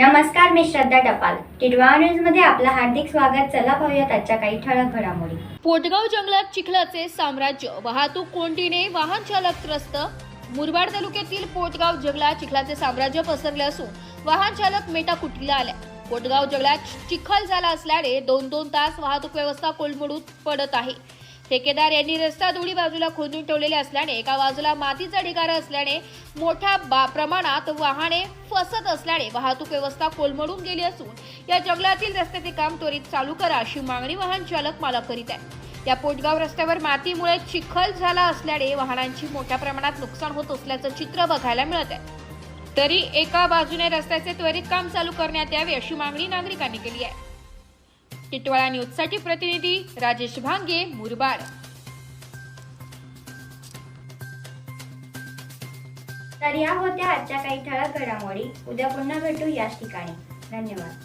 नमस्कार मी श्रद्धा टपाल. टिडवा न्यूजमध्ये आपलं हार्दिक स्वागत. चला पाहूयात आजच्या काही ठळक घडामोडी. पोटगाव जंगलात चिखलाचे साम्राज्य वाहतूक कोंडीने वाहन चालक त्रस्त मुरबाड तालुक्यातील पोटगाव जंगलात चिखलाचे साम्राज्य पसरले असून वाहन चालक मेटाकुटीला आल्या? पोटगाव जंगलात चिखल झाला असल्याने दोन दोन तास वाहतूक व्यवस्था कोलमडून पडत आहे. ठेकेदार यांनी रस्ता दोन्ही बाजूला खोदून ठेवलेले असल्याने एका बाजूला मातीचा ढिगारा असल्याने मोठ्या बा प्रमाणात वाहने फसत असल्याने वाहतूक व्यवस्था कोलमडून गेली असून या जंगलातील रस्त्याचे काम त्वरित चालू करा अशी मागणी वाहन चालक मालक करीत आहे या पोटगाव रस्त्यावर मातीमुळे चिखल झाला असल्याने वाहनांची मोठ्या प्रमाणात नुकसान होत असल्याचं चित्र बघायला मिळत आहे. तरी एका बाजूने रस्त्याचे त्वरित काम चालू करण्यात यावे अशी मागणी नागरिकांनी केली आहे. टिटवाळा न्यूजसाठी प्रतिनिधी राजेश भांगे मुरबाड. तर या होत्या आजच्या काही ठळक घडामोडी. उद्या पुन्हा भेटू याच ठिकाणी. धन्यवाद.